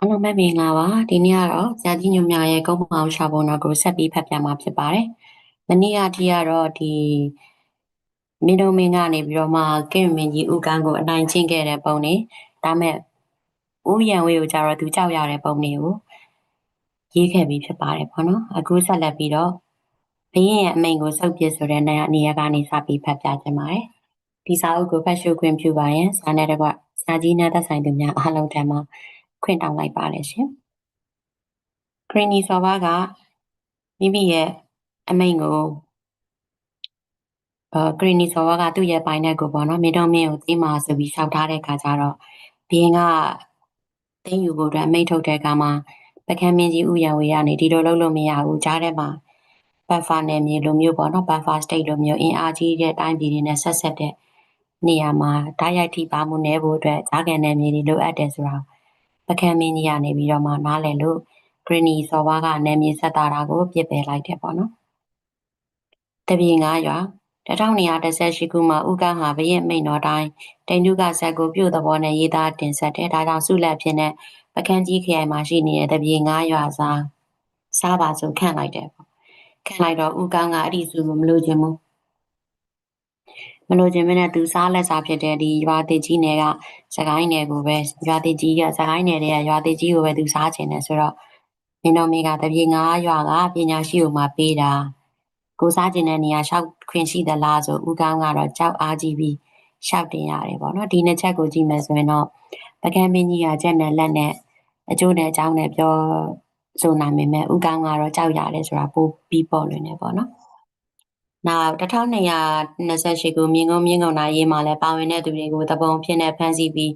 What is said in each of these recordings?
အားလုံးပဲမင်္ဂလာပါဒီနေ့ကတော့ဇာတိညုံမြရဲ့ကုန်းမောင်ရှာပုံတော်ကိုဆက်ပြီးဖတ်ပြမှာဖြစ်ပါတယ်။မနေ့ကတိကတော့ဒီမင်းတို့မင်းကနေပြီးတော့မှကင့်မင်းကြီးဥကန်းကိုအနိုင်ချင်းခဲ့တဲ့ပုံနေဒါမဲ့ဥယံဝေးကိုကြတော့သူကြောက်ရတဲ့ပုံတွေကိုရေးခဲ့ပြီးဖြစ်ပါတယ်ပေါ့နော်။အခုဆက်လက်ပြီးတော့ဘရင်ရဲ့အမိန်ကိုစုပ်ပစ်ဆိုတဲ့နေရာနေရာကနေစပြီးဖတ်ပြခြင်းပါတယ်။ဒီစာအုပ်ကိုဖတ်ရှုခွင့်ပြုပါရင်စာနဲ့တကွစာကြီးနဲ့သက်ဆိုင်သူများအားလုံးထံမှာ ခွင့်တောင်းလိုက်ပါတယ်ရှင်။ခရီနီစော်ဘာကမိမိရဲ့အမိန့်ကိုအဲခရီနီစော်ဘာကသူ့ရဲ့ပိုင်တဲ့ကိုပေါ့နော်မင်းတော်မင်းကိုသိမှာဆိုပြီးရှောက်ထားတဲ့ခါကျတော့ဘင်းကတင်းယူဖို့အတွက်အမိန့်ထုတ်တဲ့အခါမှာပကံမင်းကြီးဥယျာဉ်ဝေရနေဒီလိုလုပ်လို့မရဘူးကြားထဲမှာဘတ်ဖာနယ်မြေလိုမျိုးပေါ့နော်ဘတ်ဖာစတိတ်လိုမျိုးအင်အားကြီးတဲ့အတိုင်းပြည်တွေနဲ့ဆက်ဆက်တဲ့နေရာမှာဓာတ်ရိုက်ထိပါမှုနည်းဖို့အတွက်ဂျာကန်နယ်မြေတွေလိုအပ်တယ်ဆိုတာ ပကံမင်းကြီးကနေပြီးတော့မှနားလည်လို့ဂရနီစော်ဝါကနယ်မြေဆက်တာတာကိုပြစ်ပယ်လိုက်တယ်ပေါ့နော်တပြေငါးရွာ1218ခုမှာဥက္ကဟာဘရင်မိန်တော်တိုင်းတိန်တုကဇက်ကိုပြုတ်သဘောနဲ့ရေးသားတင်ဆက်တယ်ဒါကြောင့်ဆုလက်ဖြစ်တဲ့ပကန်းကြီးခရိုင်မှာရှိနေတဲ့တပြေငါးရွာစားစားပါဆိုခန့်လိုက်တယ်ပေါ့ခန့်လိုက်တော့ဥက္ကကအဲ့ဒီစုကိုမလို့ခြင်းဘူး မလို့ခြင်းမနဲ့သူစားလက်စားဖြစ်တဲ့ဒီရွာတိကြီးနယ်ကစကိုင်းနယ်ကိုပဲရွာတိကြီးကစကိုင်းနယ်တွေကရွာတိကြီးကိုပဲသူစားခြင်းတယ်ဆိုတော့မင်းတော်မိကတပြေငါးရွာကပညာရှိကိုမှပေးတာကိုစားခြင်းတဲ့နေရာလျှောက်ခွင့်ရှိသလားဆိုဥကောင်းကတော့ကြောက်အားကြီးပြီးရှောက်တင်ရတယ်ပေါ့နော်ဒီနှစ်ချက်ကိုကြည့်မယ်ဆိုရင်တော့ပကံမင်းကြီးကချက်နဲ့လက်နဲ့အကျိုးနဲ့အကြောင်းနဲ့ပြောဆိုနိုင်ပေမဲ့ဥကောင်းကတော့ကြောက်ရတယ်ဆိုတာပိုပြီးပေါ်လွင်နေပေါ့နော် နောက်1228ခုမြင်းကုန်းမြင်းကုန်းနာရေးမှာလည်းပါဝင်တဲ့သူတွေကိုတပုံဖြစ်နေဖမ်းဆီးပြီး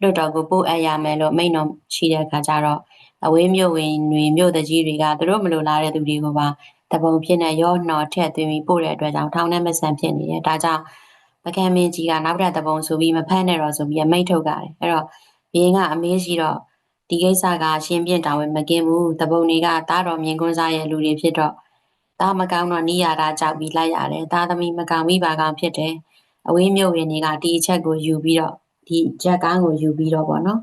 လွတ်တော်ကိုပို့အပ်ရမယ်လို့မိန့်တော်ရှိတဲ့အခါကျတော့အဝေးမြို့ဝင်တွေမြို့တကြီးတွေကသူတို့မလိုလားတဲ့သူတွေကိုပါတပုံဖြစ်နေရောနှော်ထက်သွင်းပြီးပို့တဲ့အတွက်ကြောင့်ထောင်ထဲမဆန်ဖြစ်နေတယ်ဒါကြောင့်ပကံမင်းကြီးကနောက်ထပ်တပုံဆိုပြီးမဖမ်းနဲ့တော့ဆိုပြီးမိန့်ထုတ်ကြတယ်အဲ့တော့ဘင်းကအမေးရှိတော့ဒီကိစ္စကရှင်းပြတာဝင်မကင်းဘူးတပုံတွေကတားတော်မြင်ကွန်းစားရဲ့လူတွေဖြစ်တော့ ဒါမကောင်းတော့နီးရတာကြောက်ပြီးလိုက်ရတယ်ဒါသမီးမကောင်းမိပါကောင်ဖြစ်တယ်အဝေးမြို့ဝင်တွေကဒီအချက်ကိုယူပြီးတော့ဒီချက်ကားကိုယူပြီးတော့ပေါ့နော်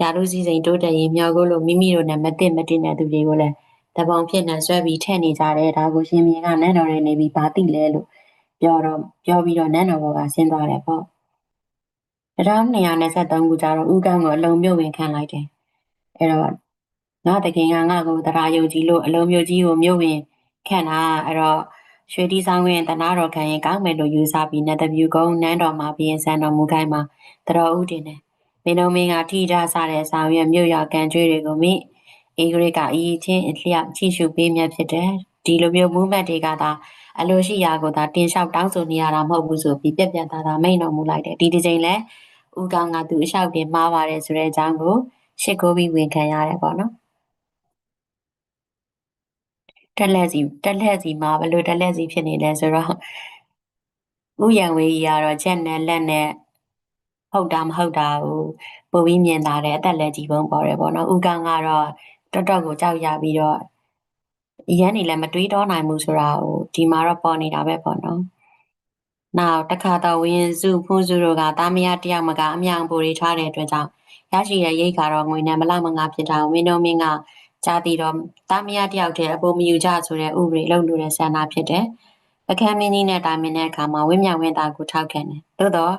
ရာလူစည်းစိမ်တိုးတက်ရင်မျောကိုလို့မိမိတို့နဲ့မသိမတင်တဲ့သူတွေကိုလည်းတပုံဖြစ်နေဆွဲပြီးထည့်နေကြတယ်ဒါကိုရှင်မင်းကနန်းတော်ထဲနေပြီးဗာတိလဲလို့ပြောတော့ပြောပြီးတော့နန်းတော်ဘောကဆင်းသွားတယ်ပေါ့1223ခုကျတော့ဥကန်းကိုအလုံးမြုပ်ဝင်ခံလိုက်တယ်အဲ့တော့ငါတခင်ကငါ့ကိုတရားယုံကြည်လို့အလုံးမြုပ်ကြီးကိုမြုပ်ဝင် ခံတာအဲ့တော့ရွှေတီဆောင်ဝင်တနာတော်ခံရင်ကောင်းမယ်လို့ယူဆပြီးနတ်တပြူကုန်းနန်းတော်မှာဘီရင်ဆန်တော်မူခိုင်းမှာတတော်ဦးတင်တယ်မင်းတို့မင်းကထိထားစားတဲ့ဆောင်ရွက်မြို့ရောက်ကန်ကျွေးတွေကိုမိအင်္ဂရိကအီချင်းအလျောက်ချိရှုပေးမြတ်ဖြစ်တယ်ဒီလိုမျိုးမူးမတ်တွေကသာအလိုရှိရာကိုသာတင်လျှောက်တောင်းဆိုနေရတာမဟုတ်ဘူးဆိုပြီးပြက်ပြက်သားသားမိန်တော်မူလိုက်တယ်ဒီဒီချိန်လဲဦးကောင်းကသူအလျှောက်တင်မှားပါတယ်ဆိုတဲ့အကြောင်းကိုရှစ်ကိုပြီးဝင်ခံရတယ်ပေါ့နော် တက်လက်စီတက်လက်စီမှာဘလို့တက်လက်စီဖြစ်နေလဲဆိုတော့ဥယံဝေးကြီးကတော့ချက်နဲ့လက်နဲ့ဟုတ်တာမဟုတ်တာကိုပိုပြီးမြင်လာတဲ့အသက်လက်ကြီးပုံပေါ်တယ်ပေါ့နော်ဥကောင်ကတော့တော်တော်ကိုကြောက်ရပြီးတော့ရန်နေလည်းမတွေးတော့နိုင်ဘူးဆိုတာဟိုဒီမှာတော့ပေါ်နေတာပဲပေါ့နော်နောက်တခါတော့ဝင်းစုဖုန်းစုတို့ကတာမယာတယောက်မကအမြောင်ပူတွေထွားတဲ့အတွက်ကြောင့်ရရှိတဲ့ရိတ်ကတော့ငွေနဲ့မလမငါဖြစ်တာဝင်းတော်မင်းက ကြားသိတော့တာမယာတယောက်တည်းအပေါ်မယူကြဆိုတဲ့ဥပဒေလုပ်လို့တဲ့ဆန္ဒဖြစ်တယ်အခမ်းမင်းကြီးနဲ့တာမင်းတဲ့အခါမှာဝင်းမြောင်ဝင်းသားကိုထောက်ခံတယ်သို့တော့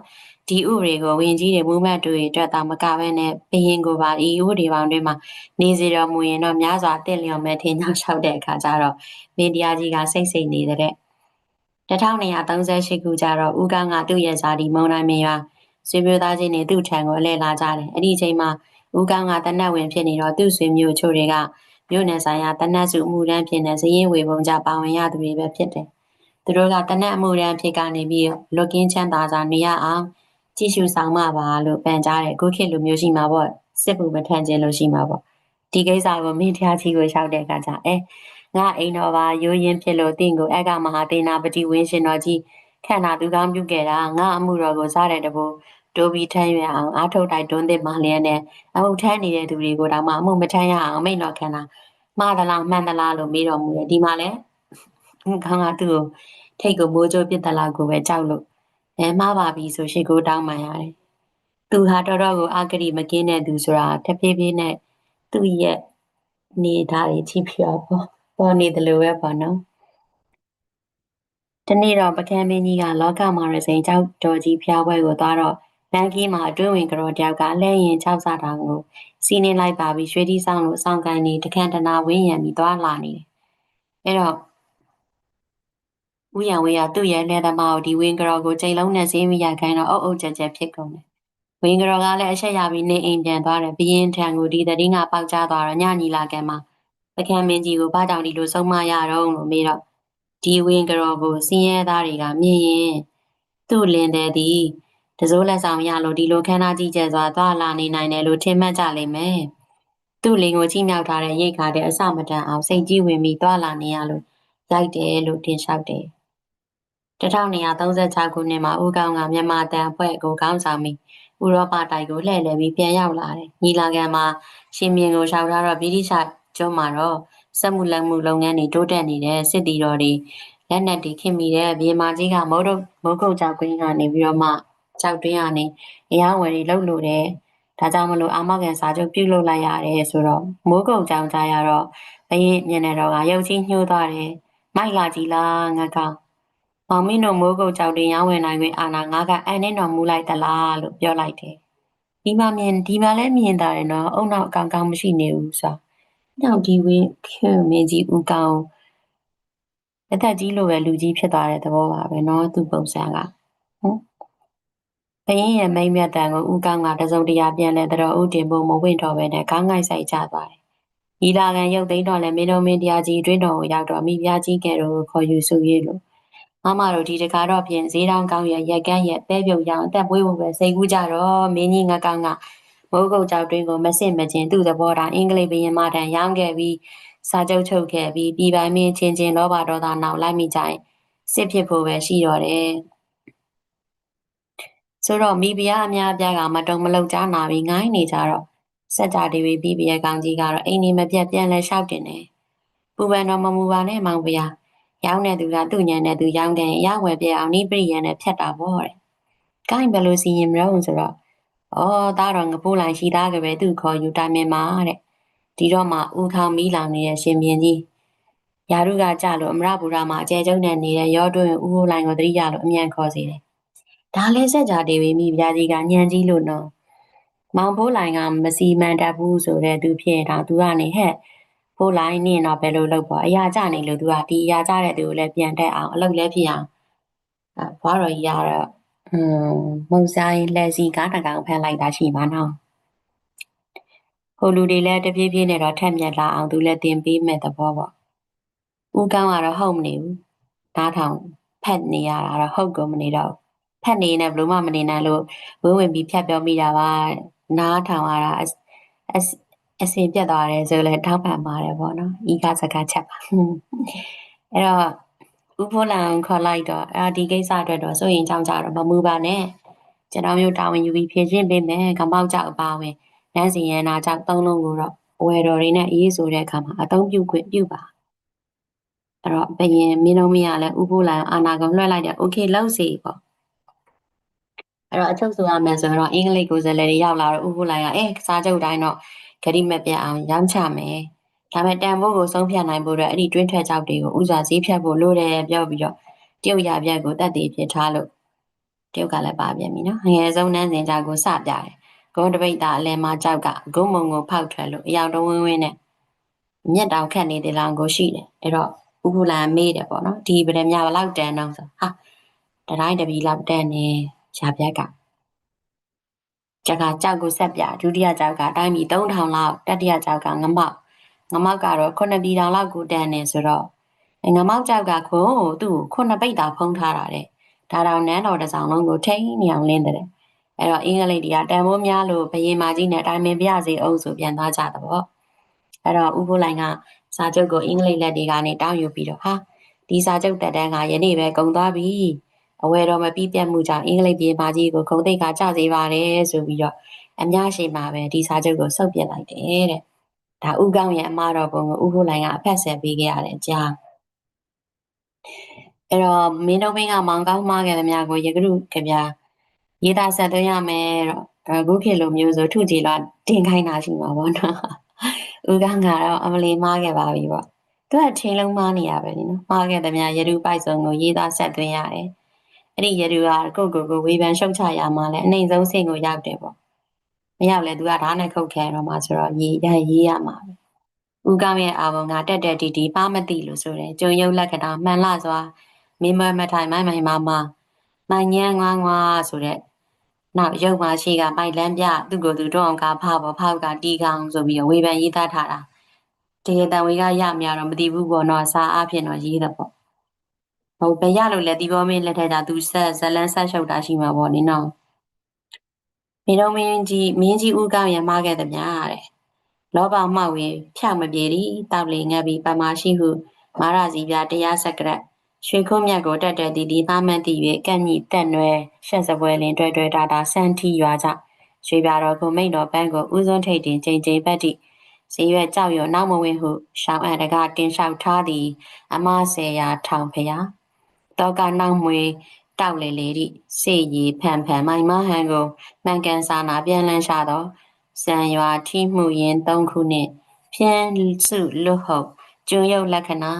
ဒီဥပဒေကိုဝင်ကြီးတွေမူမတ်တွေအတွက်သာမကဘဲနဲ့ဘရင်ကိုပါဤဥပဒေပေါင်းတွေမှာနေစီတော်မူရင်တော့များစွာတင့်လျော်မဲ့ထင်ကြောက်လျှောက်တဲ့အခါကျတော့မင်းတရားကြီးကစိတ်စိတ်နေတဲ့1238ခုကျတော့ဦးကန်းကသူ့ရဲ့ဇာတိမုံတိုင်းမင်းရွာဆွေမျိုးသားချင်းတွေသူ့ထံကိုအလဲလာကြတယ်အဲ့ဒီအချိန်မှာ ဦးကန်းကတနတ်ဝင်ဖြစ်နေတော့သူ့ဆွေမျိုးချို့တွေကမြို့နယ်ဆိုင်ရာတနတ်စုမှုတန်းဖြစ်နေဇရင်ဝေပုံကြပါဝင်ရသူတွေပဲဖြစ်တယ်သူတို့ကတနတ်အမှုတန်းဖြစ်ကနေပြီးလွတ်ကင်းချမ်းသာစွာနေရအောင်ကြည့်ရှုဆောင်မပါလို့ပန်ကြားတယ်ခုခေတ်လိုမျိုးရှိမှာပေါ့စစ်ဘူးမထန်ခြင်းလို့ရှိမှာပေါ့ဒီကိစ္စကိုမင်းတရားကြီးကိုလျှောက်တဲ့အခါကျအဲငါအိမ်တော်ပါရိုးရင်းဖြစ်လို့တင့်ကိုအကမဟာတေနာပတိဝင်းရှင်တော်ကြီးခန္ဓာသူကောင်းပြုခဲ့တာငါအမှုတော်ကိုစားတဲ့တဘူ တိုးပြီးထမ်းရွယ်အောင်အားထုတ်တိုက်တွန်းသစ်မှလျက်နဲ့အမှုထမ်းနေတဲ့သူတွေကိုတော့မှအမှုမထမ်းရအောင်မိန့်တော်ခန္ဓာမှားသလားမှန်သလားလို့မေးတော်မူတယ်ဒီမှာလဲခေါင်းကသူ့ကိုထိတ်ကိုမိုးကြိုးပြစ်သလားကိုပဲကြောက်လို့အဲမှားပါပြီဆိုရှိကိုတောင်းမှရတယ်သူဟာတော်တော်ကိုအာဂရိမကင်းတဲ့သူဆိုတာတဖြည်းဖြည်းနဲ့သူ့ရဲ့နေသားတွေကြည့်ပြီးတော့ပေါ်ပေါ်နေတယ်လို့ပဲပေါ့နော်ဒီနေ့တော့ပကံမင်းကြီးကလောကမာရစိန်ကြောက်တော်ကြီးဖျားပွဲကိုသွားတော့ လန်ကီးမှာအတွင်းဝင်ကြော်တယောက်ကလှည့်ရင်၆စားတောင်ကိုစီးနေလိုက်ပါပြီးရွှေတီဆောင်လို့စောင့်ကန်နေတခန့်တနာဝင်းရံပြီးသွားလာနေတယ်အဲ့တော့ဦးရံဝေးကသူ့ရဲ့လက်သမားကိုဒီဝင်းကြော်ကိုချိန်လုံးနဲ့ဈေးမရခိုင်းတော့အုပ်အုပ်ကြက်ကြက်ဖြစ်ကုန်တယ်ဝင်းကြော်ကလည်းအချက်ရပြီးနေအိမ်ပြန်သွားတယ်ဘရင်ထံကိုဒီတတိငါပေါက်ချသွားတော့ညညီလာကံမှာပကံမင်းကြီးကိုဘာကြောင့်ဒီလိုဆုံးမရတော့လို့မေးတော့ဒီဝင်းကြော်ကိုစင်းရဲသားတွေကမြင်ရင်သူ့လင်တဲ့သည် တစိုးလက်ဆောင်ရလို့ဒီလိုခမ်းနားကြီးကျယ်စွာသွားလာနေနိုင်တယ်လို့ထင်မှတ်ကြလိမ့်မယ်သူ့လင်ကိုချိမြောက်ထားတဲ့ရိတ်ခါတဲ့အစမတန်အောင်စိတ်ကြီးဝင်ပြီးသွားလာနေရလို့ရိုက်တယ်လို့တင်လျှောက်တယ်1236ခုနှစ်မှာဦးကောင်းကမြန်မာတန်အဖွဲ့ကိုခေါင်းဆောင်ပြီးဥရောပတိုက်ကိုလှည့်လည်ပြီးပြန်ရောက်လာတယ်။ညီလာခံမှာရှင်မြင်းကိုရှောက်ထားတော့ဗြိတိရှကျွန်းမှာတော့စက်မှုလက်မှုလုပ်ငန်းတွေတိုးတက်နေတဲ့စစ်တီတော်တွေလက်နက်တွေခင်မိတဲ့မြေမာကြီးကမုတ်တုတ်မုတ်ကုတ်ကြောက်ကွင်းကနေပြီးတော့မှ ကြောက်တွင်းကနေအရာဝယ်တွေလှုပ်လို့တယ်။ဒါကြောင့်မလို့အာမခံစာချုပ်ပြုလုပ်လိုက်ရတယ်ဆိုတော့မိုးကုတ်ကြောင်ကြရတော့ဘရင်မျက်နှာတော်ကရုပ်ချင်းညှိုးသွားတယ်။မိုက်လာကြီးလားငါကောင်မောင်မင်းတို့မိုးကုတ်ကြောက်တင်ရောင်းဝင်နိုင်ခွင့်အာဏာငါကအန်နဲ့တော်မူလိုက်သလားလို့ပြောလိုက်တယ်။ဒီမှာမြင်ဒီမှာလည်းမြင်တာရယ်နော်အုံနောက်အကောင်ကောင်မရှိနေဘူးဆို။နောက်ဒီဝင်းခင်မင်းကြီးဦးကောင်အသက်ကြီးလိုပဲလူကြီးဖြစ်သွားတဲ့သဘောပါပဲနော်သူ့ပုံစံက။ဟုတ် ဘရင်ရဲ့မိမ့်မြတ်တန်ကိုဦးကောင်းကတစုံတရာပြန်လဲတော်ဦးတင်ဖို့မဝင့်တော်ပဲနဲ့ခေါင်းငိုက်ဆိုင်ကြသွားတယ်။ဤလာကန်ရုပ်သိမ်းတော့လဲမင်းတို့မင်းတရားကြီးတွင်းတော်ကိုရောက်တော့မိဖုရားကြီးကဲတို့ခေါ်ယူစုရေးလို့မမတို့ဒီတကားတော့ပြင်ဈေးတောင်းကောင်းရရက်ကန်းရက်ပဲပြုတ်ရောင်အသက်ပွေးဖို့ပဲစိတ်ကူးကြတော့မင်းကြီးငကောင်းကမိုးကုတ်ကြောက်တွင်းကိုမစစ်မကျင်သူ့သဘောထားအင်္ဂလိပ်ဘရင်မတန်ရောင်းခဲ့ပြီးစာချုပ်ချုပ်ခဲ့ပြီးပြည်ပိုင်မင်းချင်းချင်းလောဘဒေါသနောက်လိုက်မိကြရင်စစ်ဖြစ်ဖို့ပဲရှိတော့တယ် ဆိုတော့မိဖုရားအများအပြားကမတုံမလုံကြားနာပြီးငိုင်းနေကြတော့စက်ကြတီဗီပြီးပြဲကောင်ကြီးကတော့အိမ်နေမပြတ်ပြန်လဲလျှောက်တင်တယ်ပူပန်တော့မမူပါနဲ့မောင်ဖုရားရောင်းတဲ့သူကသူ့ညံတဲ့သူရောင်းတဲ့ရဝယ်ပြအောင်နိပရိယံနဲ့ဖြတ်တာပေါ့တဲ့။ကိုင်းဘယ်လိုစီရင်မလို့ဆိုတော့ဩသားတော်ငပိုးလိုက်ရှိသားကပဲသူ့ခေါ်ယူတိုင်မင်မာတဲ့။ဒီတော့မှဦးခေါမီးလောင်နေတဲ့ရှင်မြင်းကြီးယာရုကကြလို့အမရပူရမှာအကျဲကျုံနဲ့နေတဲ့ရောတွင်ဦးဟိုလိုင်းကိုတတိယလို့အမြန်ခေါ်စီတယ်။ ဒါလဲဆက်ကြတေဝီမိဗျာကြီးကညံကြီးလို့နော်။မောင်ဖိုးလိုင်းကမစီမံတတ်ဘူးဆိုတဲ့သူဖြစ်တော့သူကနေဟဲ့ဖိုးလိုက်နင်းတော့ဘယ်လိုလုပ်ပေါ့အရာကြနေလို့သူကဒီအရာကြတဲ့သူကိုလည်းပြန်တက်အောင်အလုပ်လည်းဖြစ်အောင်အဲဘွားတော်ကြီးကတော့อืมမုံဆိုင်လက်စီကားတကောင်ဖန်လိုက်တာရှိပါနော်ဟိုလူတွေလည်းတပြေးပြေးနဲ့တော့ထက်မြက်လာအောင်သူလည်းတင်ပေးမဲ့သဘောပေါ့ဦးကောင်းကတော့ဟုတ်မနေဘူးဓားထောင်ဖက်နေရတာတော့ဟုတ်ကုန်မနေတော့ ဖက်နေနေဘလို့မှမနေနိုင်လို့ဝင်းဝင်ပြီးဖြတ်ပြောမိတာပါနားထောင်ရတာအဆင်ပြတ်သွားတယ်ဆိုလည်းထောက်ပံ့ပါတယ်ပေါ့နော်ဤကစကားချက်ပါအဲ့တော့ဥဖိုးလန်ခေါ်လိုက်တော့အာဒီကိစ္စအတွက်တော့စိုးရင်ကြောင်းကြတော့မမူပါနဲ့ကျွန်တော်မျိုးတာဝန်ယူပြီးဖြည့်ရှင်းပေးမယ်ကမောက်ကြောက်အပါဝင်လမ်းစီရန်နာကြောက်သုံးလုံးကိုတော့ဝယ်တော်တွေနဲ့အေးဆိုတဲ့အခါမှာအသုံးပြုခွင့်ပြုပါအဲ့တော့ဘယင်မင်းတို့မရလဲဥဖိုးလန်အာနာကောင်လွှဲလိုက်တယ်โอเคလောက်စီပေါ့ အဲ့တော့အချုပ်ဆိုရမယ်ဆိုတော့အင်္ဂလိပ်ကိုယ်စားလှယ်တွေရောက်လာတော့ဥဖိုးလန်ကအဲစားချုပ်တိုင်းတော့ဂရိမပြတ်အောင်ရောင်းချမယ်ဒါပေမဲ့တန်ဖိုးကိုဆုံးဖြတ်နိုင်ဖို့အတွက်အဲ့ဒီတွင်းထွက်ကြောက်တွေကိုဥစွာဈေးဖြတ်ဖို့လိုတယ်ပြောပြီးတော့တရုတ်ရပြက်ကိုတက်တည်ဖြစ်ထားလို့တရုတ်ကလည်းပါပြန်ပြီနော်ငယ်ဆုံးနန်းစဉ်ကြောက်ကိုစပြတယ်ဂုံးတပိတ်သားအလဲမှာကြောက်ကဂုံးမုံကိုဖောက်ထွက်လို့အယောင်တဝင်းဝင်းနဲ့မျက်တောင်ခတ်နေတဲ့လောင်ကိုရှိတယ်အဲ့တော့ဥပူလာမေးတယ်ပေါ့နော်ဒီဗရမဘလောက်တန်တော့ဆိုဟာတတိုင်းတပီလောက်တန်နေ ရပြက်ကကျကကြောက်ကိုဆက်ပြဒုတိယကြောက်ကအတိုင်းပြည်3000လောက်တတိယကြောက်ကငမောက်ငမောက်ကတော့9ပြည်တောင်လောက်ကိုတန်းနေဆိုတော့ငမောက်ကြောက်ကခွန်းကိုသူ့ကို9ပိတ်တာဖုံးထားတာတဲ့ဒါတောင်နန်းတော်တစ်ဆောင်လုံးကိုထိန်းနေအောင်လင်းတဲ့အဲ့တော့အင်္ဂလိပ်တွေကတန်ဖိုးများလို့ဘယင်မာကြီးနဲ့အတိုင်းမင်းပြစေအောင်ဆိုပြန်သွားကြတယ်ပေါ့အဲ့တော့ဥဖိုးလိုင်ကစာချုပ်ကိုအင်္ဂလိပ်လက်တွေကနေတောင်းယူပြီးတော့ဟာဒီစာချုပ်တက်တန်းကယနေ့ပဲကုန်သွားပြီ အဝယ်တော်မပြီးပြတ်မှုကြောင့်အင်္ဂလိပ်ပြည်မကြီးကိုဂုံတိတ်ကကြစေပါတယ်ဆိုပြီးတော့အများရှိမှာပဲဒီစာချုပ်ကိုစုပ်ပြစ်လိုက်တယ်တဲ့ဒါဥကောင်းရဲ့အမှားတော်ပုံကိုဥဖို့လိုင်ကအဖက်ဆက်ပေးခဲ့ရတဲ့အကြောင်းအဲ့တော့မင်းတို့ဘင်းကမောင်ကောင်းမှားခဲ့သမျှကိုရကရုကြပြရေးသားဆက်သွင်းရမယ်တော့အခုခေတ်လိုမျိုးဆိုထုကြည်လာတင်ခိုင်းတာရှိမှာပေါ့နော်ဦးကငါတော့အမလီမားခဲ့ပါပြီပေါ့သူကချင်းလုံးမားနေရပဲလေနော်မားခဲ့တဲ့များရတူပိုက်စုံကိုရေးသားဆက်သွင်းရတယ် အဲ့ဒီရတူကကိုကိုကိုဝေဖန်ရှုတ်ချရမှလည်းအနှိမ်ဆုံးဆင့်ကိုရောက်တယ်ပေါ့မရောက်လဲသူကဓာတ်နဲ့ခုတ်ခဲတော့မှဆိုတော့ရေးရရေးရမှာပဲဦးကောင်းရဲ့အာဘုံကတက်တက်တီတီပါမသိလို့ဆိုတယ်ကျုံရုပ်လက္ခဏာမှန်လှစွာမင်းမမထိုင်မိုင်းမိုင်မမမိုင်ညံငွားငွားဆိုတဲ့နောက်ရုပ်မရှိကမိုက်လန်းပြသူ့ကိုယ်သူတော့အောင်ကဖပေါ့ဖောက်ကတီးကောင်းဆိုပြီးဝေဖန်ရေးသားထားတာဒီတန်ဝေကရမြတော့မသိဘူးပေါ့နော်စာအဖြစ်တော့ရေးတယ်ပေါ့ ဟုတ်ပဲရလို့လဲဒီဘောမင်းလက်ထက်ကသူဆက်ဇလန်းဆက်ရှုပ်တာရှိမှာပေါ့နင်နော်မိတော်မင်းကြီးမင်းကြီးဦးကောင်းရမှားခဲ့သည်များတဲ့လောဘမှောက်ရင်ဖြောက်မပြေသည်တောက်လေငတ်ပြီးပမာရှိဟုမာရစီပြတရားစက္ကရက်ရွှေခုမြတ်ကိုတက်တဲ့ဒီဒီသားမန်းတည်၍ကန့်ညိတက်နွယ်ရှက်စပွဲလင်တွေ့တွေ့တာတာဆန်းထီရွာကြရွှေပြတော်ကိုမိန်တော်ပန်းကိုဦးစွန်းထိတ်တင်ချိန်ချိန်ပတ်တိဇေရွက်ကြောက်ရွံ့နောက်မဝင်ဟုရှောင်းအပ်တကတင်လျှောက်ထားသည် အမဆယ်ရာထောင်ဖျား တောကနောက်မွေတောက်လေလေသည့်စေရီဖန်ဖန်မိုင်မဟန်ကိုမှန်ကန်စာနာပြန်လန်းရှာသောစံရွာထိမှုရင်၃ခုနှင့်ဖြန်းစုလွတ်ဟုတ်ကျွရုပ်လက္ခဏာ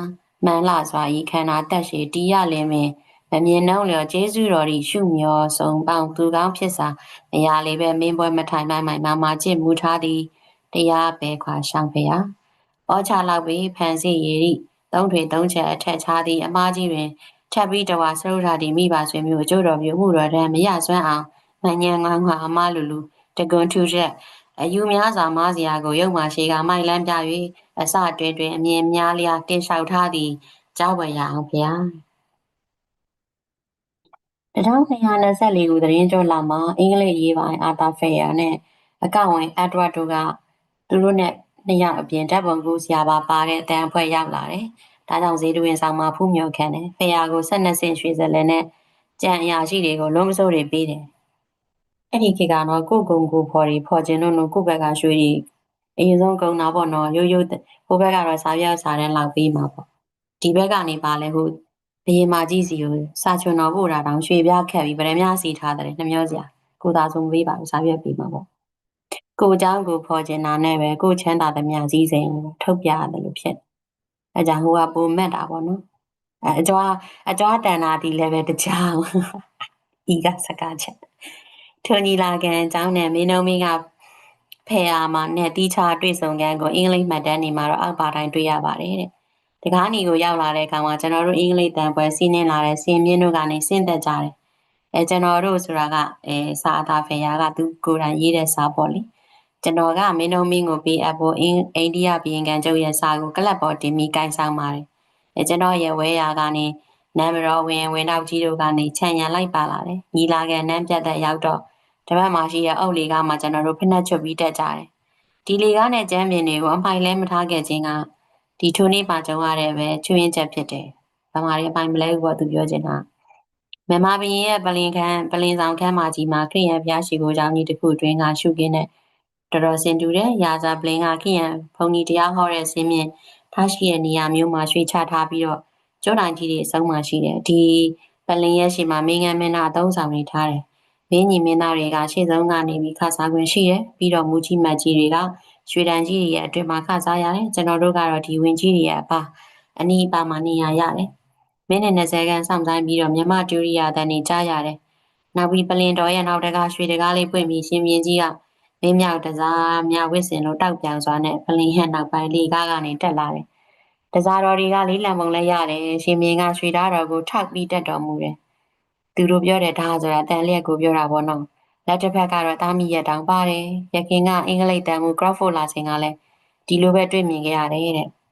မှန်လာစွာဤခန္ဓာတက်ရှိတီးရလင်းပင်မမြင်နှုံးလျော်ကျေးဇူးတော်ဤရှုမျောဆုံးပေါင်းသူကောင်းဖြစ်စာနေရာလေးပဲမင်းပွဲမထိုင်နိုင်မိုင်မာမာချစ်မူထားသည်တရားပဲခွာရှောင်ဖရာ။ဩချလောက်ပြီးဖန်စီရည်သုံးထွေသုံးချက်အထက်ချသည်အမားကြီးတွင် ထပ်ပြီးတဝါစရုထာဒီမိပါဆွေမျိုးကျိုးတော်မျိုးမှုတော်တန်းမရစွမ်းအောင်မညံငန်းငါအမလူလူတကွန်ထူချက်အယူများစွာမားစရာကိုရုပ်မှရှိကမိုက်လန်းပြ၍အစတွင်တွင်အမြင်များလျာတင်လျှောက်ထားသည်ကြားဝယ်ရအောင်ဗျာ1224ခုသတင်းကြောလာမှာအင်္ဂလိပ်ရေးပိုင်းအာတာဖေယာနဲ့အကောင့်ဝင်အက်ဒဝတ်တို့ကသူတို့နဲ့နှစ်ယောက်အပြင်ဓာတ်ပုံကူဆရာပါပါတဲ့အတန်းအဖွဲ့ရောက်လာတယ်။ ဒါကြောင့်ဈေးတွင်ဆောင်မှာဖူးမြော်ခံတယ်။ဖေယာကို၁၂ဆင့်ရွှေစလဲနဲ့ကြံအရာရှိတွေကိုလုံးမစိုးတွေပေးတယ်။အဲ့ဒီခေတ်ကတော့ကိုကုံကိုဖော်တွေဖော်ခြင်းတို့ကိုဘက်ကရွှေတွေအရင်ဆုံးကုံတာပေါ့နော်ရိုးရိုးဟိုဘက်ကတော့စာပြစာတန်းလောက်ပေးမှာပေါ့။ဒီဘက်ကနေပါလဲဟိုဘယင်မာကြီးစီကိုစာချွန်တော်ပို့တာတောင်ရွှေပြခက်ပြီးဗရမများစီထားတယ်နှမျောစရာကိုသာဆုံးပေးပါဘူးစာပြပေးမှာပေါ့ကိုเจ้าကိုဖော်ကျင်တာနဲ့ပဲကိုချမ်းသာသမျှစည်းစိမ်ကိုထုတ်ပြရတယ်လို့ဖြစ် အဲကြောင့်ဟိုကပုံမက်တာပေါ့နော်အဲအကြွားအကြွားတန်တာဒီလည်းပဲတကြောင်ဤကစကားချက်ထိုညီလာခံအကြောင်းနဲ့မင်းတို့မင်းကဖယ်အားမှာနဲ့တီးခြားတွေ့ဆုံကန်ကိုအင်္ဂလိပ်မှတ်တမ်းနေမှာတော့အောက်ပါတိုင်းတွေ့ရပါတယ်တဲ့တကားနီကိုရောက်လာတဲ့အခါမှာကျွန်တော်တို့အင်္ဂလိပ်တန်ပွဲစီးနှင်းလာတဲ့စင်မြင့်တို့ကနေဆင်းသက်ကြတယ်အဲကျွန်တော်တို့ဆိုတာကအဲစာအသာဖေယာကသူကိုယ်တိုင်ရေးတဲ့စာပေါ့လေ ကျွန်တော်ကမင်းတို့မင်းကိုပေးအပ်ဖို့အိန္ဒိယပြည်ကန်ချုပ်ရဲ့စာကိုကလပ်ပေါ်တင်ပြီးကိုင်ဆောင်ပါတယ်။အဲကျွန်တော်ရဲ့ဝဲရာကနေနမ်ဘရောဝင်ဝင်တော့ကြီးတို့ကနေခြံရံလိုက်ပါလာတယ်။ညီလာခံနန်းပြတ်တဲ့ရောက်တော့တပတ်မှရှိရဲ့အုပ်လေးကမှကျွန်တော်တို့ဖိနှက်ချွတ်ပြီးတက်ကြတယ်။ဒီလေကားနဲ့ကျမ်းပြင်တွေကိုအမိုင်လဲမထားခဲ့ခြင်းကဒီထိုနေ့ပါကြုံရတဲ့ပဲချွင်းချက်ဖြစ်တယ်။ဗမာတွေအမိုင်မလဲဘူးပေါ့သူပြောချင်တာ။မြန်မာပြည်ရဲ့ပလင်ခန်းပလင်ဆောင်ခန်းမကြီးမှာခရိယံဘုရားရှိခိုးကြောင်းကြီးတစ်ခုတွင်ကရှုခင်းတဲ့ တော်တော်ဆင်တူတဲ့ရာဇာပလင်ကခိယံဘုံကြီးတရားဟောတဲ့ဆင်းမြင့်ထားရှိတဲ့နေရာမျိုးမှာရွှေချထားပြီးတော့ကျောတိုင်ကြီးတွေအဆုံးမှရှိတယ်ဒီပလင်ရဲ့ရှိမှာမင်းငန်းမင်းသားအသုံးဆောင်နေထားတယ်မင်းညီမင်းသားတွေကရှေ့ဆုံးကနေပြီးခစားခွင့်ရှိတယ်ပြီးတော့မူကြီးမတ်ကြီးတွေကရွှေတန်ကြီးတွေရဲ့အတွင်မှာခစားရတယ်ကျွန်တော်တို့ကတော့ဒီဝင်ကြီးတွေရဲ့အပါအနီးပါမှာနေရရတယ်မင်းနဲ့20ခန်းစောင့်တိုင်းပြီးတော့မြမတူရိယာတန်နေကြားရတယ်နောက်ပြီးပလင်တော်ရဲ့နောက်တကားရွှေတကားလေးပွင့်ပြီးရှင်မြင်းကြီးက မင်းမြောက်တစားမြဝစ်စင်လို့တောက်ပြောင်စွာနဲ့ပလင်ဟက်နောက်ပိုင်းလေကားကနေတက်လာတယ်။တစားတော်တွေကလေးလံပုံလဲရတယ်ရှင်မြင်းကရွှေသားတော်ကိုထောက်ပြီးတက်တော်မူတယ်။သူတို့ပြောတဲ့ဒါဆိုတာတန်လျက်ကိုပြောတာပေါ့နော်။လက်တစ်ဖက်ကတော့တာမီရက်တောင်ပါတယ်။ရခင်ကအင်္ဂလိပ်တန်မှု Crawford လာစဉ်ကလည်းဒီလိုပဲတွေ့မြင်ခဲ့ရတယ်တဲ့။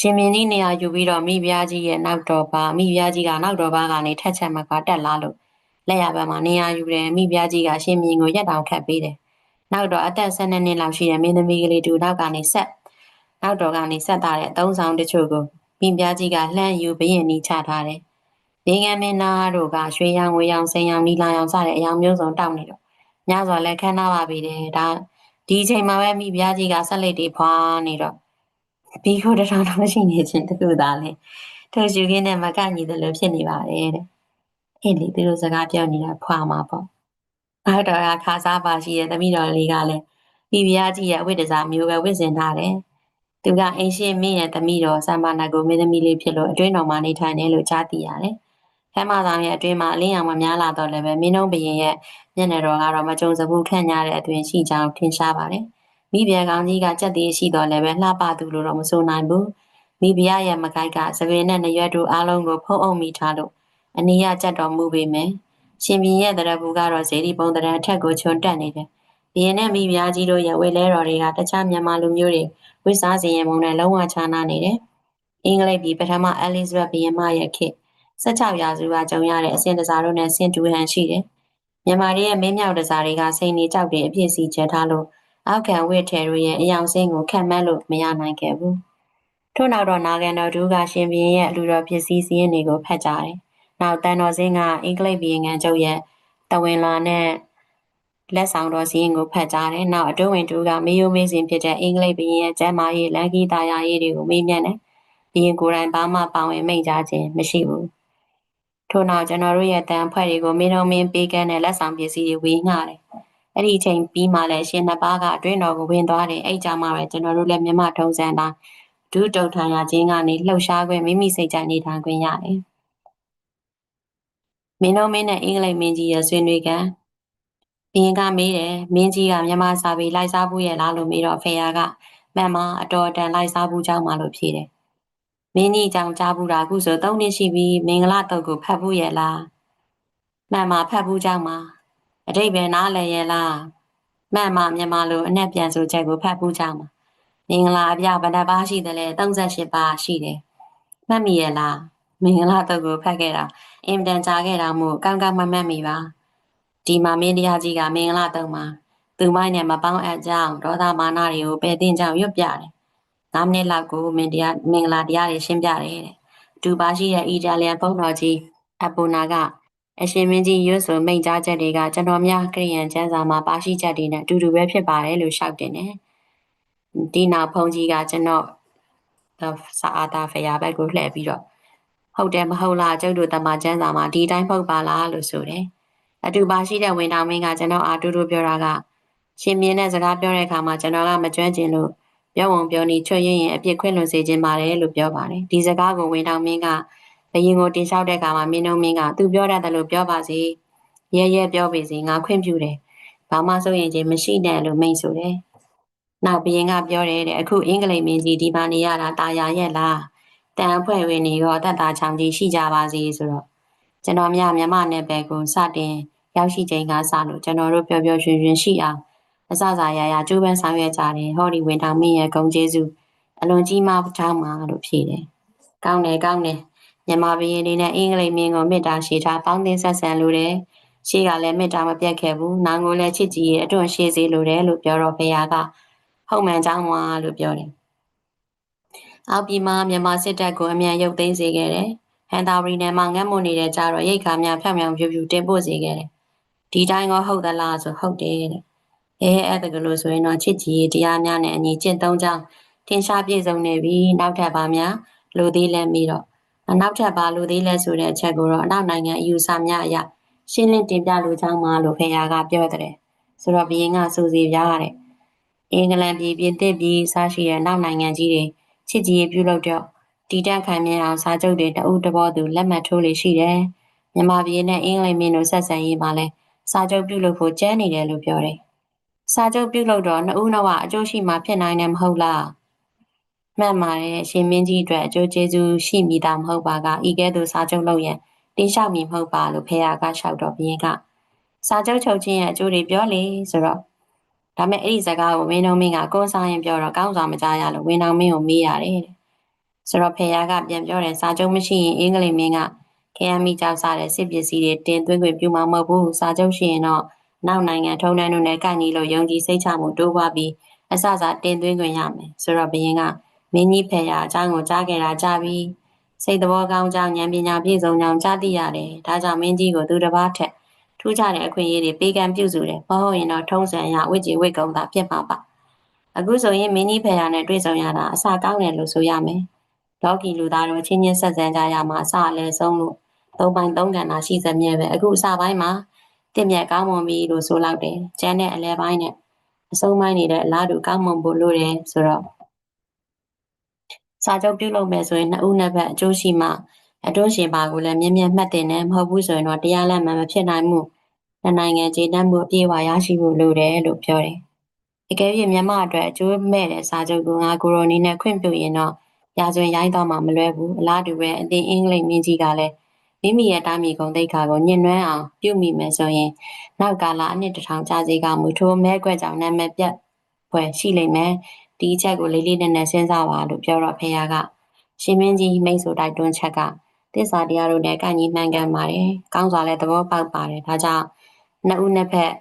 ရှင်မင်းကြီးနေရာယူပြီးတော့မိဖုရားကြီးရဲ့နောက်တော်ပါမိဖုရားကြီးကနောက်တော်ပါကနေထက်ချက်မကတက်လာလို့ လက်ရဘက်မှာနေရာယူတယ်မိဖုရားကြီးကရှင်မြင်းကိုရက်တောင်ခတ်ပေးတယ်နောက်တော့အသက်12နှစ်လောက်ရှိတဲ့မင်းသမီးကလေးတူနောက်ကနေဆက်နောက်တော့ကနေဆက်တာတဲ့အသုံးဆောင်တချို့ကိုမိဖုရားကြီးကလှမ်းယူဘရင်နီးချထားတယ်ဘေးကမင်းသားတို့ကရွှေရောင်ငွေရောင်စိန်ရောင်နီလာရောင်စတဲ့အယောင်မျိုးစုံတောက်နေတော့ညစော်လည်းခန်းနာပါပြီတယ်ဒါဒီအချိန်မှာပဲမိဖုရားကြီးကဆက်လက်တွေဖွာနေတော့ဘီခိုတထောင်တော့ရှိနေခြင်းတူသားလဲထိုရှုခင်းနဲ့မကညီတယ်လို့ဖြစ်နေပါတယ်တဲ့ အဲ့လေသူတို့စကားပြောနေတာဖွာမှာပေါ့။ဘာတော်ကခါစားပါရှိရဲ့သမီးတော်လေးကလည်းပြီးပြားကြီးရဲ့အဝိတ္တစာမျိုးပဲဝစ်စင်ထားတယ်သူကအိမ်ရှိမင်းရဲ့သမီးတော်ဆမ်ဘာနာကိုမင်းသမီးလေးဖြစ်လို့အတွင်းတော်မှာနေထိုင်တယ်လို့ကြားသိရတယ်။ဖမ်းမဆောင်ရဲ့အတွင်းမှာအလင်းရောင်မများလာတော့လည်းပဲမင်းတို့ဘရင်ရဲ့မျက်နှာတော်ကတော့မကြုံစဘူးခန့်ညားတဲ့အတွင်ရှိကြောင်းထင်ရှားပါတယ်။မိဘကောင်ကြီးကကြက်သေးရှိတော့လည်းပဲလှပသူလို့တော့မဆိုနိုင်ဘူး။မိဘရဲ့မကိုက်ကသပင်နဲ့နရွက်တို့အားလုံးကိုဖုံးအုပ်မိထားလို့ အနီးရကြက်တော်မူပေမယ်။ရှင်ဘီရဲ့တရဘူးကတော့ဇေဒီပုံတရအထက်ကိုချွန်တက်နေတယ်။ဘီရင်နဲ့မိဖုရားကြီးတို့ရဲ့ဝေလဲတော်တွေကတခြားမြန်မာလူမျိုးတွေဝိစားစီရင်ပုံနဲ့လုံးဝခြားနာနေတယ်။အင်္ဂလိပ်ပြည်ပထမအဲလစ်ဇဘက်ဘီရင်မရဲ့ခေတ်16ရာစုကကြုံရတဲ့အစင်တစားတို့နဲ့ဆင်တူဟန်ရှိတယ်။မြန်မာတွေရဲ့မင်းမြောက်တစားတွေကစိန်နေကြောက်တဲ့အပြည့်စီချထားလို့အောက်ခံဝစ်ထဲတို့ရဲ့အယောင်စင်းကိုခံမှန်းလို့မရနိုင်ခဲ့ဘူး။ထို့နောက်တော့နာဂန်တော်ဒူးကရှင်ဘီရင်ရဲ့အလူတော်ဖြစ်စည်းစည်းတွေကိုဖတ်ကြတယ်။ နောက်တန်တော်စင်းကအင်္ဂလိပ်ဘီရင်ငံကျုပ်ရဲ့တဝင်လာနဲ့လက်ဆောင်တော်စီးရင်ကိုဖတ်ကြားတယ်။နောက်အတွင်းဝင်တူကမေယိုမေးစဉ်ဖြစ်တဲ့အင်္ဂလိပ်ဘီရင်ရဲ့ကျမ်းမာရေးလန်ကီတာယာရေးတွေကိုမေးမြန်းတယ်။ဘီရင်ကိုယ်တိုင်ဘာမှပါဝင်မိန့်ကြားခြင်းမရှိဘူး။ထို့နောက်ကျွန်တော်တို့ရဲ့တန်အဖွဲ့တွေကိုမင်းတို့မင်းပေးကမ်းတဲ့လက်ဆောင်ပစ္စည်းတွေဝေငှတယ်။အဲ့ဒီအချိန်ပြီးမှလည်းရှင်နှစ်ပါးကအတွင်းတော်ကိုဝင်သွားတယ်။အဲ့ကြမှာပဲကျွန်တော်တို့လည်းမြမထုံစံတိုင်းဒုတုတ်ထိုင်ရခြင်းကနေလှုပ်ရှားခွင့်မိမိစိတ်ကြိုက်နေထိုင်ခွင့်ရတယ်။ မင်းတို့မင်းနဲ့အင်္ဂလိပ်မင်းကြီးရဲ့ဆွေးနွေးကံဘင်းကမေးတယ်မင်းကြီးကမြန်မာစာပေလိုက်စားဘူးရဲ့လားလို့မေးတော့ဖေယာကမှန်မအတော်တန်လိုက်စားဘူးကြောင်းမှလို့ဖြေတယ်မင်းကြီးကြောင့်ကြားဘူးတာအခုဆို၃နှစ်ရှိပြီမင်္ဂလာတုတ်ကိုဖတ်ဘူးရဲ့လားမှန်မဖတ်ဘူးကြောင်းမှအတိတ်ပဲနားလည်ရဲ့လားမှန်မမြန်မာလိုအနက်ပြန်ဆိုချက်ကိုဖတ်ဘူးကြောင်းမှမင်္ဂလာအပြဗဒပါရှိတယ်လေ38ပါရှိတယ်မှတ်မိရဲ့လားမင်္ဂလာတုတ်ကိုဖတ်ခဲ့တာ အင်တန်ကြားခဲ့တာမို့ကောင်းကောင်းမမှတ်မိပါဒီမှာမင်းတရားကြီးကမင်္ဂလာတုံးမှာသူမိုင်းနဲ့မပေါင်းအပ်ကြောင်းဒေါသမာနတွေကိုပယ်တင်ကြောင်းရွတ်ပြတယ်။9မိနစ်လောက်ကိုမင်းတရားမင်္ဂလာတရားတွေရှင်းပြတယ်တဲ့။ဒူပါရှိရဲ့အီတာလျန်ပုံတော်ကြီးအပူနာကအရှင်မင်းကြီးရွတ်ဆိုမိန့်ကြားချက်တွေကကျွန်တော်များခရိယန်ကျမ်းစာမှာပါရှိချက်တွေနဲ့အတူတူပဲဖြစ်ပါတယ်လို့ရှောက်တင်တယ်။ဒီနောက်ဖုန်ကြီးကကျွန်တော်စာအာတာဖရာဘက်ကိုလှည့်ပြီးတော့ ဟုတ်တယ်မဟုတ်လားကျုပ်တို့တမကျမ်းစာမှာဒီတိုင်းပုတ်ပါလားလို့ဆိုတယ်။အတူပါရှိတဲ့ဝန်တောင်မင်းကကျွန်တော်အားတူတူပြောတာကရှင်မြင်းနဲ့စကားပြောတဲ့အခါမှာကျွန်တော်ကမကြွန့်ကျင်လို့ပြောဝင်ပြောနေချွတ်ရင်ရင်အပြစ်ခွင့်လွန်စေခြင်းပါတယ်လို့ပြောပါတယ်ဒီစကားကိုဝန်တောင်မင်းကဘယင်ကိုတင်လျှောက်တဲ့အခါမှာမင်းတို့မင်းကသူပြောတတ်တယ်လို့ပြောပါစေရဲရဲပြောပေစီငါခွင့်ပြုတယ်ဘာမှစိုးရင်ချင်းမရှိနဲ့လို့မိန့်ဆိုတယ်နောက်ဘယင်ကပြောတယ်တဲ့အခုအင်္ဂလိပ်မင်းကြီးဒီပါနေရတာတာယာရဲ့လား တန်အဖွဲ့ဝင်တွေရောတတ်တာချောင်ကြီးရှိကြပါစေဆိုတော့ကျွန်တော်များမြမနယ်ပယ်ကိုစတင်ရောက်ရှိချိန်ကစလို့ကျွန်တော်တို့ပျော်ပျော်ရွှင်ရွှင်ရှိအောင်အစစာရရကျိုးပန်းဆောင်ရွက်ကြတယ်ဟောဒီဝင်တောင်မင်းရဲ့ဂုံကျေးဇူးအလွန်ကြီးမားထောင်းမှာလို့ဖြေတယ်။ကောင်းတယ်ကောင်းတယ်မြန်မာပြည်ရင်းနဲ့အင်္ဂလိပ်မင်းကိုမေတ္တာရှိထားပေါင်းသင်းဆက်ဆံလိုတယ်။ရှေ့ကလည်းမေတ္တာမပြတ်ခဲ့ဘူး။နောင်ကိုလည်းချစ်ကြည်ရဲ့အတွန့်ရှေ့စေလိုတယ်လို့ပြောတော့ဘုရားကဟုတ်မှန်ကြောင်းပါလို့ပြောတယ်။ အောက်ပြည်မှာမြန်မာစစ်တပ်ကိုအမြန်ရုပ်သိမ်းစေခဲ့တယ်။ဟန်တာဝရီနယ်မှာငတ်မွနေတဲ့ကြတော့ရိတ်ခါများဖြောင်ဖြောင်ဖြူဖြူတင်ပို့စေခဲ့တယ်။ဒီတိုင်းကဟုတ်သလားဆိုဟုတ်တယ်တဲ့။အဲအဲ့ဒါကလို့ဆိုရင်တော့ချစ်ကြည်တရားများနဲ့အညီကျင့်သုံးကြောင်းထင်ရှားပြည့်စုံနေပြီနောက်ထပ်ပါများလူသေးလဲပြီးတော့နောက်ထပ်ပါလူသေးလဲဆိုတဲ့အချက်ကိုတော့အနောက်နိုင်ငံအယူဆများအရရှင်းလင်းတင်ပြလိုကြောင်းမှလို့ဖေယာကပြောတဲ့ဆိုတော့ဘီရင်ကစူစီပြားတဲ့အင်္ဂလန်ပြည်ပြင်သစ်ပြည်စရှိတဲ့နောက်နိုင်ငံကြီးတွေ ချစ်ကြည်ပြုလုပ်တော့တီတန့်ခံမြင်အောင်စာချုပ်တွေတအုပ်တဘောသူလက်မှတ်ထိုးလေရှိတယ်။မြန်မာပြည်နဲ့အင်္ဂလိပ်မင်းတို့ဆက်ဆံရေးမှာလည်းစာချုပ်ပြုလုပ်ဖို့ကြမ်းနေတယ်လို့ပြောတယ်။စာချုပ်ပြုလုပ်တော့နှစ်ဦးနှစ်ဝအကျိုးရှိမှဖြစ်နိုင်တယ်မဟုတ်လား။မှန်ပါတယ်ရှင်မင်းကြီးအတွက်အကျိုးကျေးဇူးရှိမိတာမဟုတ်ပါကဤကဲ့သို့စာချုပ်လုပ်ရင်တင်းလျှောက်မည်မဟုတ်ပါလို့ဖေယာကလျှောက်တော့ဘင်းကစာချုပ်ချုပ်ခြင်းရဲ့အကျိုးတွေပြောလေဆိုတော့ ဒါမဲ့အဲ့ဒီစကားကိုဝင်းတော်မင်းကကိုးစားရင်ပြောတော့ကောင်းစွာမကြားရလို့ဝင်းတော်မင်းကိုမေးရတယ်တဲ့ဆိုတော့ဖေယားကပြန်ပြောတယ်စာချုပ်မရှိရင်အင်္ဂလိပ်မင်းကခရမ်းမိကြောက်စားတဲ့စစ်ပစ္စည်းတွေတင်သွင်းခွင့်ပြုမှာမဟုတ်ဘူးစာချုပ်ရှိရင်တော့နောက်နိုင်ငံထုံတန်းတို့နဲ့ကန့်ညီလို့ယုံကြည်စိတ်ချမှုတိုးပွားပြီးအစစတင်သွင်းခွင့်ရမယ်ဆိုတော့ဘယင်းကမင်းကြီးဖေယားအကြောင်းကိုကြားခဲ့တာကြားပြီးစိတ်တော်ကောင်းကြောင်းဉာဏ်ပညာပြည့်စုံကြောင်းကြားသိရတယ်ဒါကြောင့်မင်းကြီးကိုသူတစ်ပါးထက် ထူးခြားတဲ့အခွင့်အရေးတွေပေးကမ်းပြုစုတယ်မဟုတ်ရင်တော့ထုံးစံအရဝိကြည်ဝိကုံသာဖြစ်မှာပါအခုဆိုရင်မင်းကြီးဖေယားနဲ့တွေ့ဆုံရတာအစကောင်းတယ်လို့ဆိုရမယ်လောကီလူသားတို့ချင်းချင်းဆက်ဆံကြရမှာအစအလဲဆုံးလို့သုံးပိုင်းသုံးကဏ္ဍရှိစမြဲပဲအခုအစပိုင်းမှာတင့်မြတ်ကောင်းမွန်ပြီလို့ဆိုလောက်တယ်ကျန်တဲ့အလဲပိုင်းနဲ့အဆုံးပိုင်းနေတဲ့အလားတူကောင်းမွန်ဖို့လိုတယ်ဆိုတော့စာချုပ်ပြုလုပ်မယ်ဆိုရင်နှစ်ဦးနှစ်ဖက်အကျိုးရှိမှ အတွင်းရှင်ပါကိုလည်းမြင်မြင်မှတ်တင်တယ်မဟုတ်ဘူးဆိုရင်တော့တရားလက်မှန်မဖြစ်နိုင်မှုနှစ်နိုင်ငံခြေတမ်းမှုအပြည့်အဝရရှိဖို့လိုတယ်လို့ပြောတယ်။တကယ်၍မြန်မာအတွက်အကျိုးမဲ့တဲ့စာချုပ်ကိုငါကိုရိုနီနဲ့ခွင့်ပြုရင်တော့ရာဇဝင်ရိုင်းတော့မှမလွယ်ဘူးအလားတူပဲအသင်အင်္ဂလိပ်မင်းကြီးကလည်းမိမိရဲ့တာမီကုံတိတ်ခါကိုညှဉ်းနှွမ်းအောင်ပြုမိမယ်ဆိုရင်နောက်ကာလအနှစ်တစ်ထောင်ကြာစီကမူထိုးမဲကွက်ကြောင့်နာမည်ပြတ်ဖွယ်ရှိလိမ့်မယ်ဒီအချက်ကိုလေးလေးနက်နက်စဉ်းစားပါလို့ပြောတော့ဖေယားကရှင်မင်းကြီးမိတ်ဆိုတိုက်တွန်းချက်က တစ္ဆာတရားတို့နဲ့ကန့်ညီမှန်ကန်ပါတယ်ကောင်းစွာလည်းသဘောပေါက်ပါတယ်ဒါကြောင့်နှစ်ဦးနှစ်ဖက်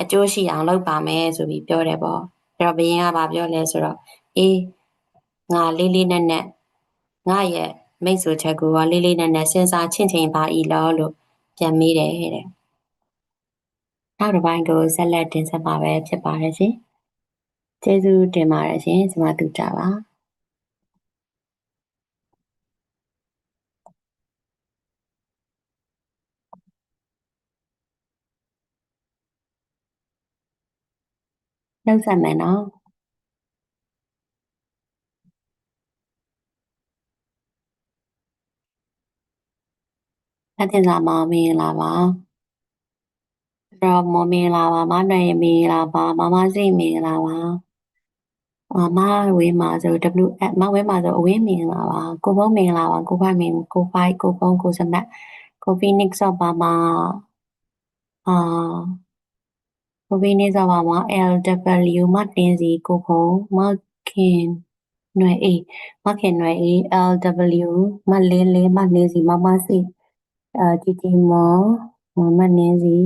အကျိုးရှိအောင်လုပ်ပါမယ်ဆိုပြီးပြောတယ်ပေါ့အဲ့တော့ဘယင်းကဗာပြောလဲဆိုတော့အေးငါလေးလေးနက်နက်ငါရဲ့မိတ်ဆိုချက်ကိုလေးလေးနက်နက်စဉ်းစားချင့်ချိန်ပါဤလောလို့ပြန်မေးတယ်တဲ့နောက်တစ်ပိုင်းကိုဆက်လက်တင်ဆက်ပါပဲဖြစ်ပါတယ်ရှင်ကျေးဇူးတင်ပါတယ်ရှင်ကျွန်မတူကြပါ နှုတ်ဆက်မယ်နော်အတင်စာမမင်္ဂလာပါတော့မမင်္ဂလာပါမနိုင်မင်္ဂလာပါမမစိတ်မင်္ဂလာပါအမဝေးမှာဆို W မဝေးမှာဆိုအဝေးမင်္ဂလာပါကိုဖုံးမင်္ဂလာပါကိုဖိုက်မင်ကိုဖိုက်ကိုဖုံးကိုစမတ်ကိုဖီနစ်ဆော့ပါမအာ မပေးနေစားပါမှာ LW မတင်စီကိုဖုံမခင်နွယ်အေးမခင်နွယ်အေး LW မလင်းလင်းမနေစီမမစီအာជីជីမောမနေစီ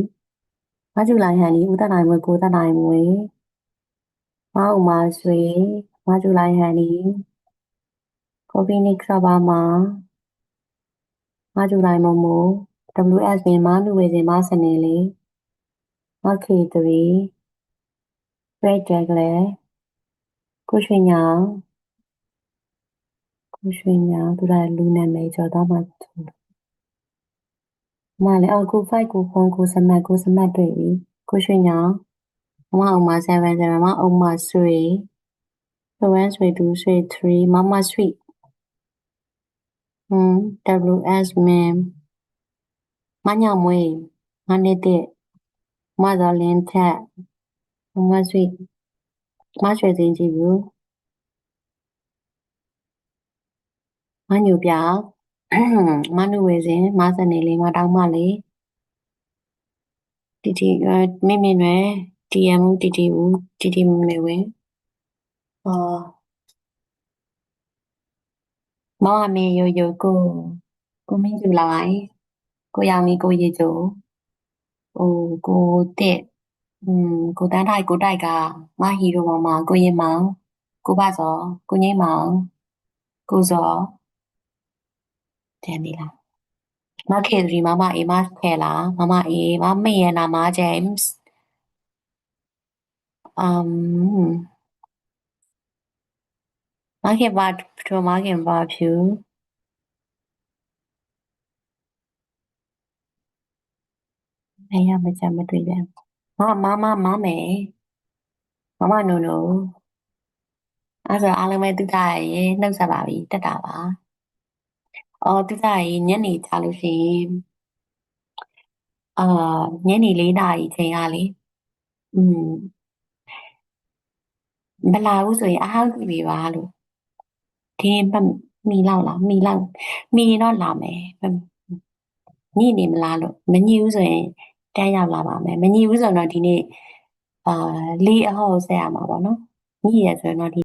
မကျူလိုက်ဟန်လီဦးတနိုင်မွေကိုတနိုင်မွေမအုံမဆွေမကျူလိုက်ဟန်လီကိုဗီနိခရဘာမှာမကျူလိုက်မမို့ WS ပင်မလူဝေစင်မစနေလေး မခေ3 Red Jaguar ကိုရွှေညောင်ကိုရွှေညောင်သူကလူနာမည်ကျော်တော့မှမလည်းအော်ကို5ကိုဖုန်းကိုစမတ်ကိုစမတ်တွေ့ပြီကိုရွှေညောင်မမအောင်မ7 7မအောင်မဆွေဆွေဆွေ2ဆွေ3မမဆွေဟွန်း WS မင်းမညမွေးမနေတဲ့ မဇော်လင်းထက်မဆွေမရွှေစင်ကြည့်ဘူးမညိုပြမနုဝေစင်မစနေလေးမတောင်းမလေးတီတီမိမိနွယ်တီယမ်ဦးတီတီဦးတီတီမေဝင်အော်မောင်အမေယိုယိုကိုကိုမင်းကျူလိုက်ကိုရောင်ကြီးကိုရေကျို ဟိုကိုတက်อืมကိုတန်းထိုက်ကိုတိုက်ကမဟီရိုမောင်မကိုရင်မောင်ကိုပါစောကိုငိမ့်မောင်ကိုစောတဲ့နေလားမခေရီမမအေမခဲလားမမအေမမေရနာမဂျိမ်းစ်အမ်မခေဘာထမခင်ဘာဖြူ အရမကြမတွေ့တယ်မမမမမယ်မမနိုနိုအဲ့ဆိုအားလုံးပဲတူတာရေနှုတ်ဆက်ပါပြီတက်တာပါအော်တူတာရေညနေကြလို့ရှိရင်အာညနေ၄နာရီချိန်ကလေอืมမလာဘူးဆိုရင်အားဟုတ်ပြီပါလို့ဒီနေ့မီလောက်လားမီလောက်မီတော့လာမယ်ညနေမလားလို့မညဘူးဆိုရင် တန်းရောက်လာပါမယ်မညဘူးဆိုတော့ဒီနေ့အာလေးအဟောဆက်ရမှာပေါ့နော်ညရဆိုရင်တော့ဒီ